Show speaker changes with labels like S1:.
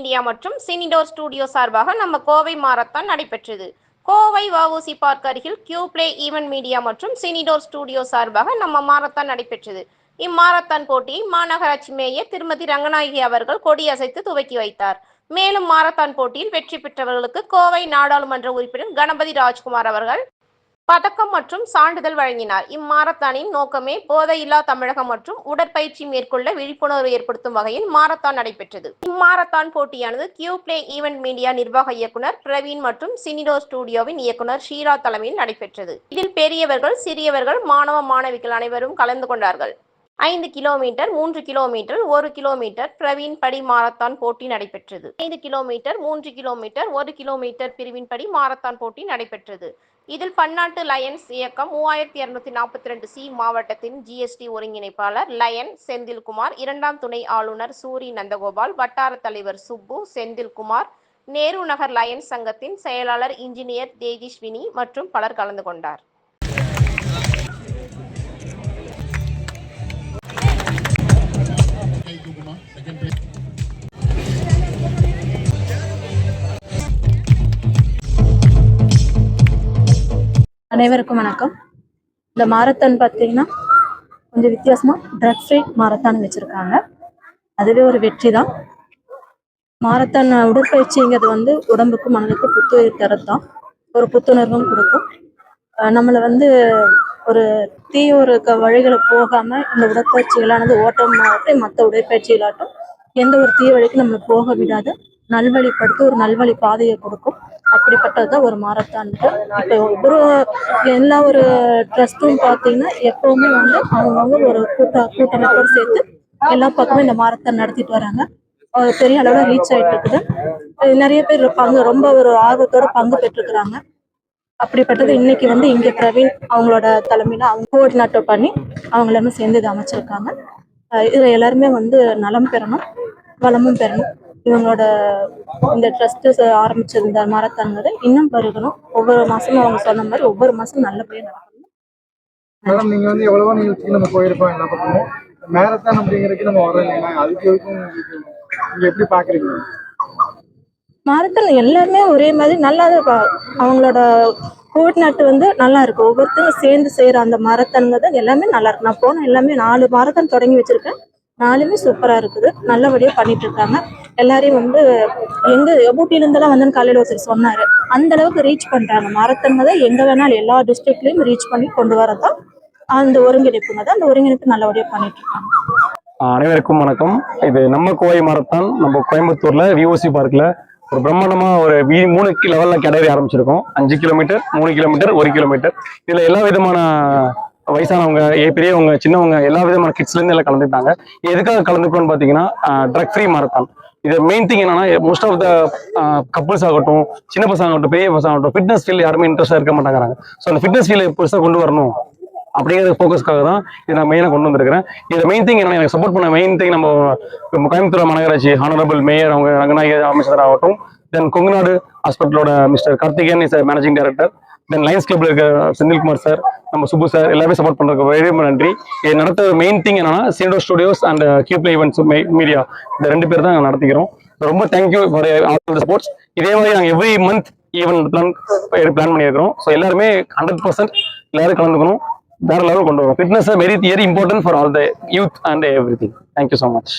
S1: Media மற்றும் சினிடோர் studio சார்பாக நம்ம கோவை மாரத்தான் நடைபெற்றது. கோவை வஉசி பார்க் அருகில் கியூ பிளே ஈவென்ட் மீடியா மற்றும் சினிடோர் ஸ்டுடியோ சார்பாக நம்ம மாரத்தான் நடைபெற்றது. இம்மாரத்தான் போட்டியை மாநகராட்சி மேயர் திருமதி ரங்கநாயகி அவர்கள் கொடியசைத்து துவக்கி வைத்தார். மேலும் மாரத்தான் போட்டியில் வெற்றி பெற்றவர்களுக்கு கோவை நாடாளுமன்ற உறுப்பினர் கணபதி ராஜ்குமார் அவர்கள் பதக்கம் மற்றும் சான்றிதழ் வழங்கினார். இம்மாரத்தானின் நோக்கமே போதையில்லா தமிழகம் மற்றும் உடற்பயிற்சி மேற்கொள்ள விழிப்புணர்வு ஏற்படுத்தும் வகையில் மாரத்தான் நடைபெற்றது. இம்மாரத்தான் போட்டியானது கியூ பிளே ஈவென்ட் மீடியா நிர்வாக இயக்குனர் பிரவீன் மற்றும் சினிடோ ஸ்டுடியோவின் இயக்குனர் ஷீரா தலைமையில் நடைபெற்றது. இதில் பெரியவர்கள் சிறியவர்கள் மாணவ மாணவிகள் அனைவரும் கலந்து கொண்டார்கள். ஐந்து கிலோமீட்டர் மூன்று கிலோமீட்டர் ஒரு கிலோமீட்டர் பிரவீன் படி மாரத்தான் போட்டி நடைபெற்றது. ஐந்து கிலோமீட்டர் மூன்று கிலோமீட்டர் ஒரு கிலோமீட்டர் பிரிவின் படி மாரத்தான் போட்டி நடைபெற்றது. இதில் பன்னாட்டு லயன்ஸ் இயக்கம் மூவாயிரத்தி இருநூத்தி நாற்பத்தி ரெண்டு சி மாவட்டத்தின் ஜிஎஸ்டி ஒருங்கிணைப்பாளர் லயன் செந்தில்குமார் இரண்டாம் துணை ஆளுநர் சூரி நந்தகோபால் வட்டார தலைவர் சுப்பு செந்தில்குமார் நேரு நகர் லயன்ஸ் சங்கத்தின் செயலாளர் இன்ஜினியர் தேஜிஸ்வினி மற்றும் பலர் கலந்து கொண்டார்.
S2: அனைவருக்கும் வணக்கம். இந்த மாரத்தான் பார்த்தீங்கன்னா கொஞ்சம் வித்தியாசமா ட்ரக் ஃப்ரீ மாரத்தான் வச்சிருக்காங்க. அதுவே ஒரு வெற்றி தான். மாரத்தான் உடற்பயிற்சிங்கிறது வந்து உடம்புக்கு மனதுக்கு புத்துயிர் தரத்தான். ஒரு புத்துணர்வும் கொடுக்கும். நம்மளை வந்து ஒரு தீய ஒரு வழிகளை போகாம இந்த உடற்பயிற்சிகளானது ஓட்டம் ஆகட்டும் மற்ற உடற்பயிற்சிகளாகட்டும் எந்த ஒரு தீய வழிக்கும் நம்மளை போக விடாது. நல்வழிப்படுத்தி ஒரு நல்வழி பாதையை கொடுக்கும். அப்படிப்பட்டது தான் ஒரு மாரத்தான் இப்போ ஒவ்வொரு எல்லா ஒரு ட்ரஸ்ட்டும் பார்த்தீங்கன்னா எப்பவுமே வந்து அவங்கவுங்க ஒரு கூட்ட கூட்டமைப்போடு சேர்த்து எல்லா பக்கமும் இந்த மாரத்தான் நடத்திட்டு வராங்க. பெரிய அளவில் ரீச் ஆயிட்டு இருக்குது. நிறைய பேர் பங்கு ரொம்ப ஒரு ஆர்வத்தோட பங்கு பெற்றுக்கிறாங்க அப்படிப்பட்டது இன்னைக்கு வந்து இங்கே பிரவீன் அவங்களோட தலைமையில அவங்க கோஆர்டினேட்டர் பண்ணி அவங்க எல்லாமே சேர்ந்து இதை அமைச்சிருக்காங்க. இதில் இதுல எல்லாருமே வந்து நலம் பெறணும் வளமும் பெறணும். இவங்களோட இந்த ட்ரஸ்ட் ஆரம்பிச்சது இந்த மாரத்தான்ங்கிறது இன்னும் பெருகணும். ஒவ்வொரு மாசமும் அவங்க சொன்ன மாதிரி ஒவ்வொரு மாசம் நல்லபடியா நடக்கணும்.
S3: மேடம் நீங்க வந்து எவ்வளவோ நிகழ்ச்சிக்கு நம்ம போயிருப்போம் எல்லா பக்கமும். மேரத்தான் அப்படிங்கிறதுக்கு நம்ம வரோம் இல்லைங்களா? அதுக்கு உங்களுக்கு நீங்க எப்படி பாக்குறீங்க?
S2: மாரத்தான் எல்லாருமே ஒரே மாதிரி நல்லா அவங்களோட கோஆர்டினேட் வந்து நல்லா இருக்கு. ஒவ்வொருத்தரும் சேர்ந்து செய்யற அந்த மாரத்தான்ங்கிறது எல்லாமே நல்லா இருக்கு. நான் போன எல்லாமே நாலு மாரத்தான் தொடங்கி வச்சிருக்கேன். நாலுமே சூப்பரா இருக்குது. நல்லபடியா பண்ணிட்டு இருக்காங்க. எல்லாரையும் வந்து எங்க எபூட்டிலிருந்தெல்லாம் வந்து காலையில் ஒருத்தர் சொன்னாரு. அந்த அளவுக்கு ரீச் பண்றாங்க. மாரத்தான்ங்கிறத எங்க வேணாலும் எல்லா டிஸ்ட்ரிக்ட்லயும் ரீச் பண்ணி கொண்டு வரதான் அந்த ஒருங்கிணைப்புங்க தான். அந்த ஒருங்கிணைப்பு நல்லபடியா பண்ணிட்டு இருக்காங்க.
S4: அனைவருக்கும் வணக்கம். இது நம்ம கோவை மரத்தான். நம்ம கோயம்புத்தூர்ல விஓசி பார்க்ல ஒரு பிரம்மாண்டமா ஒரு மூணு லெவல்ல கேட்டகரி ஆரம்பிச்சிருக்கோம். அஞ்சு கிலோமீட்டர் மூணு கிலோமீட்டர் ஒரு கிலோமீட்டர் இதுல எல்லா விதமான வயசானவங்க ஏ பெரியவங்க சின்னவங்க எல்லா விதமான கிட்ஸ்ல இருந்து எல்லாம் கலந்துட்டாங்க எதுக்காக கலந்துக்கணும்னு பார்த்தீங்கன்னா ட்ரக் ஃப்ரீ மாரத்தான் இது மெயின் திங் என்னன்னா மோஸ்ட் ஆஃப் த கப்புள்ஸ் ஆகட்டும் சின்ன பசங்க ஆகட்டும் பெரிய பசங்க ஆகட்டும் ஃபிட்னஸ் ஃபீல் யாருமே இன்ட்ரெஸ்டாக இருக்க மாட்டாங்க ஸோ அந்த ஃபிட்னஸ் ஃபீல் பெருசாக கொண்டு வரணும் அப்படிங்கிற ஃபோக்கஸ்க்காக தான் இதை நான் மெயினாக கொண்டு வந்திருக்கிறேன். இது மெயின் திங் என்ன எனக்கு சப்போர்ட் பண்ண மெயின் திங் நம்ம கோயம்புத்தூர் மாநகராட்சி ஹானரபிள் மேயர் அவங்க ரங்கநாயக அமைச்சர் ஆகட்டும் then Kongunadu ஹாஸ்பிட்டலோட mister Karthikeyan is managing director then Lions கிளப்ல இருக்க செந்தில்குமார் சார் நம்ம சுப்பு சார் எல்லாமே சப்போர்ட் பண்றதுக்கு வெரி ரொம்ப நன்றி. இது நடத்த மெயின் திங் என்னன்னா சீனோ studios and Q play events media இந்த ரெண்டு பேர் தான் நடத்திக்கிறோம். ரொம்ப தேங்க்யூ ஃபார் ஆல் ஸ்போர்ட்ஸ் இதே மாதிரி நாங்கள் every month event plan plan பண்ணியிருக்கிறோம். ஸோ எல்லாருமே ஹண்ட்ரட் பர்சன்ட் எல்லாரும் கலந்துக்கணும். வேற லெவல் கொண்டு வரும் fitness very very important for all the youth and everything thank you so much